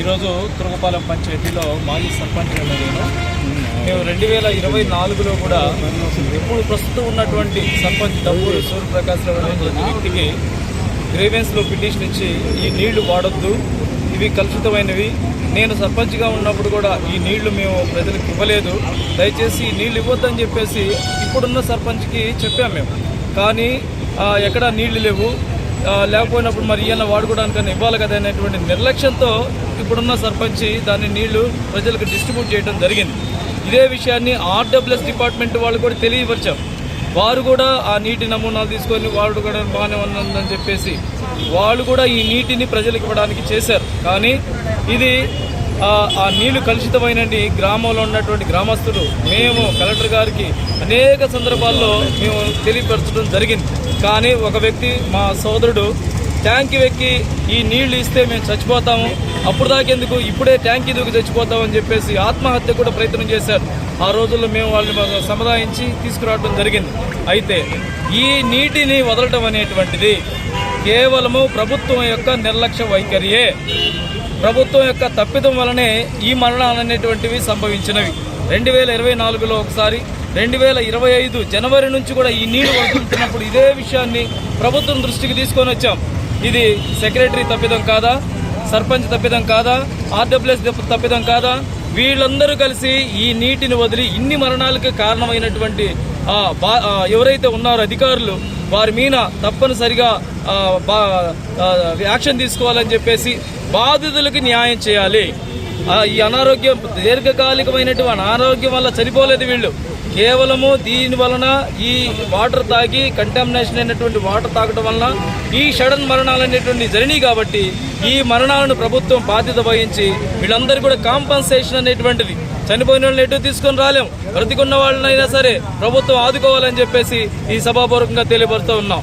ఈరోజు తురగపాలెం పంచాయతీలో మాజీ సర్పంచ్ నేను. మేము రెండు వేల ఇరవై నాలుగులో కూడా ఇప్పుడు ప్రస్తుతం ఉన్నటువంటి సర్పంచ్ డబ్బూరు సూర్యప్రకాశ్ రావు అనేటువంటి వ్యక్తికి గ్రేవెన్స్లో పిటిషన్ ఇచ్చి ఈ నీళ్ళు వాడొద్దు ఇవి కలుషితమైనవి. నేను సర్పంచ్గా ఉన్నప్పుడు కూడా ఈ నీళ్ళు మేము ప్రజలకు ఇవ్వలేదు. దయచేసి నీళ్ళు నీళ్ళు ఇవ్వద్దని చెప్పేసి ఇప్పుడున్న సర్పంచ్కి చెప్పాము మేము. కానీ ఎక్కడా నీళ్ళు లేవు. లేకపోయినప్పుడు మరి ఈయన వాడుకోవడానికన్నా ఇవ్వాలి కదా అనేటువంటి నిర్లక్ష్యంతో ఇప్పుడున్న సర్పంచ్ దాన్ని నీళ్ళు ప్రజలకు డిస్ట్రిబ్యూట్ చేయడం జరిగింది. ఇదే విషయాన్ని ఆర్డబ్ల్యూఎస్ డిపార్ట్మెంట్ వాళ్ళు కూడా తెలియపరిచాం. వారు కూడా ఆ నీటి నమూనాలు తీసుకొని వాడుకోవడం కూడా బాగానే ఉన్నదని చెప్పేసి వాళ్ళు కూడా ఈ నీటిని ప్రజలకు ఇవ్వడానికి చేశారు. కానీ ఇది ఆ నీళ్ళు కలుషితమైనండి గ్రామంలో ఉన్నటువంటి గ్రామస్తులు మేము కలెక్టర్ గారికి అనేక సందర్భాల్లో మేము తెలియపరచడం జరిగింది. కానీ ఒక వ్యక్తి మా సోదరుడు ట్యాంక్ వెక్కి ఈ నీళ్ళు ఇస్తే మేము చచ్చిపోతాము. అప్పుడు దాకెందుకు ఇప్పుడే ట్యాంక్ దూకి చచ్చిపోతామని చెప్పేసి ఆత్మహత్య కూడా ప్రయత్నం చేశారు. ఆ రోజుల్లో మేము వాళ్ళని సముదాయించి తీసుకురావడం జరిగింది. అయితే ఈ నీటిని వదలటం అనేటువంటిది కేవలము ప్రభుత్వం యొక్క నిర్లక్ష్య వైఖరియే. ప్రభుత్వం యొక్క తప్పిదం వలనే ఈ మరణాలు అనేటువంటివి సంభవించినవి. రెండు వేల ఇరవై నాలుగులో ఒకసారి రెండు వేల ఇరవై ఐదు జనవరి నుంచి కూడా ఈ నీళ్ళు వదులుతున్నప్పుడు ఇదే విషయాన్ని ప్రభుత్వం దృష్టికి తీసుకొని వచ్చాం. ఇది సెక్రటరీ తప్పిదం కాదా? సర్పంచ్ తప్పిదం కాదా? ఆర్డబ్ల్యూఎస్ తప్పిదం కాదా? వీళ్ళందరూ కలిసి ఈ నీటిని వదిలి ఇన్ని మరణాలకు కారణమైనటువంటి బా- ఎవరైతే ఉన్నారో అధికారులు వారి మీద తప్పనిసరిగా బా- యాక్షన్ తీసుకోవాలని చెప్పేసి బాధితులకు న్యాయం చేయాలి. ఈ అనారోగ్యం దీర్ఘకాలికమైనటువంటి అనారోగ్యం వల్ల చనిపోలేదు వీళ్ళు. కేవలము దీని వలన ఈ వాటర్ తాగి కంటామినేషన్ అయినటువంటి వాటర్ తాగడం వలన ఈ షడన్ మరణాలు అనేటువంటి జరిగినాయి కాబట్టి ఈ మరణాలను ప్రభుత్వం బాధ్యత వహించి వీళ్ళందరూ కూడా కాంపన్సేషన్ అనేటువంటిది. చనిపోయిన వాళ్ళని ఎటు తీసుకొని రాలేం? బ్రతికున్న వాళ్ళనైనా సరే ప్రభుత్వం ఆదుకోవాలని చెప్పేసి ఈ సభాపూర్వకంగా తెలియపరుస్తూ ఉన్నాం.